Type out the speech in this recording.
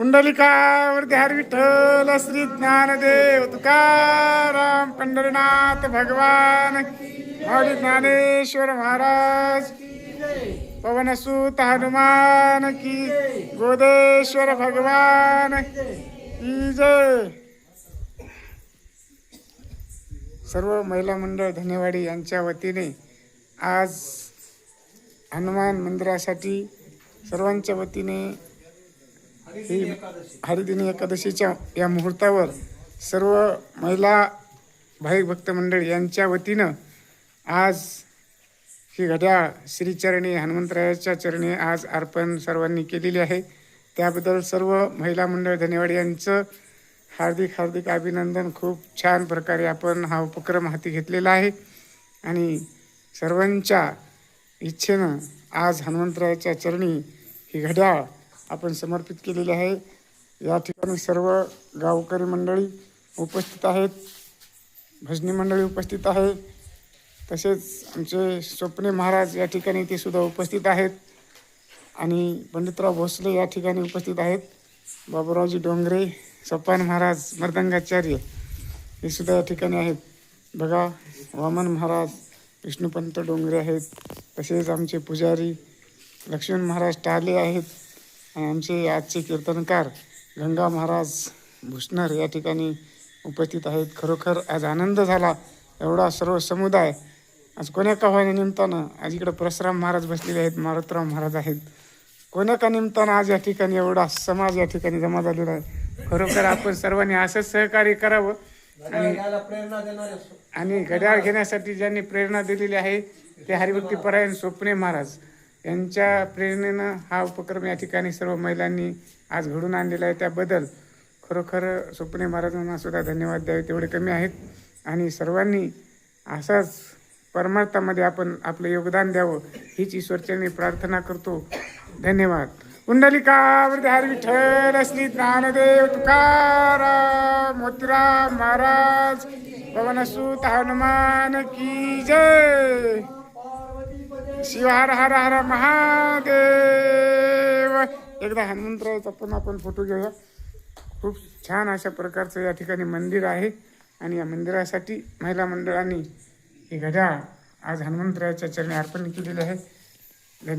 पुंडलिकावरती हर विठ्ठल श्री ज्ञानदेव तुकाराम पंढरीनाथ भगवान. हरी ज्ञानेश्वर महाराज पवनसूत हनुमान की गोदेश्वर भगवान. की जय. सर्व महिला मंडळ धनेवाडी यांच्या वतीने आज हनुमान मंदिरासाठी सर्वांच्या वतीने ही हरिदिनी एकादशीच्या या मुहूर्तावर सर्व महिला भाविक भक्त मंडळ यांच्या वतीनं आज ही घड्याळ श्रीचरणी हनुमंतरायाच्या चरणी आज अर्पण सर्वांनी केलेली आहे. त्याबद्दल सर्व महिला मंडळ धन्यवाद यांचं हार्दिक हार्दिक अभिनंदन. खूप छान प्रकारे आपण हा उपक्रम हाती घेतलेला आहे. आणि सर्वांच्या इच्छेनं आज हनुमंतरायाच्या चरणी ही घड्याळ आपण समर्पित केलेली आहे. या ठिकाणी सर्व गावकरी मंडळी उपस्थित आहेत. भजनी मंडळी उपस्थित आहे तसेच आमचे स्वप्ने महाराज या ठिकाणी ते सुद्धा उपस्थित आहेत. आणि पंडितराव भोसले या ठिकाणी उपस्थित आहेत. बाबूरावजी डोंगरे सपान महाराज मर्दंगाचार्य हे सुद्धा या ठिकाणी आहेत. बघा वामन महाराज विष्णुपंत डोंगरे आहेत. तसेच आमचे पुजारी लक्ष्मण महाराज टाले आहेत. आमचे आजचे कीर्तनकार गंगा महाराज भुसनर या ठिकाणी उपस्थित आहेत. खरोखर आज आनंद झाला. एवढा सर्व समुदाय आज कोण्या का निमित्तानं आज इकडं परशुराम महाराज बसलेले आहेत मारुतराव महाराज आहेत. कोण्या का निमित्तानं आज या ठिकाणी एवढा समाज या ठिकाणी जमा झालेला आहे? खरोखर आपण सर्वांनी असंच सहकार्य करावं आणि आणि घड्याळ घेण्यासाठी ज्यांनी प्रेरणा दिलेली आहे ते हरिभक्ती परायण स्वप्ने महाराज. यांच्या प्रेरणेनं हा उपक्रम या ठिकाणी सर्व महिलांनी आज घडून आणलेला आहे. त्याबद्दल खरोखर स्वप्ने महाराजांना सुद्धा धन्यवाद द्यावे. तेवढे कमी आहेत. आणि सर्वांनी असाच परमार्थामध्ये आपण आपलं योगदान द्यावं हीच ईश्वरचरणी प्रार्थना करतो. धन्यवाद. कुंडलिकावरती हर विठ्ठल श्री ज्ञानदेव तुकाराम मोतीराम महाराज पवनसूत हनुमान की जय. शिव हर हर हर महादेव. एकदा हनुमंतरायचा पण आपण फोटो घेऊया. खूप छान अशा प्रकारचं या ठिकाणी मंदिर आहे. आणि या मंदिरासाठी महिला मंडळांनी ही घड्याळ आज हनुमंतरायाच्या चरणी अर्पण केलेली आहे. धन्यवाद.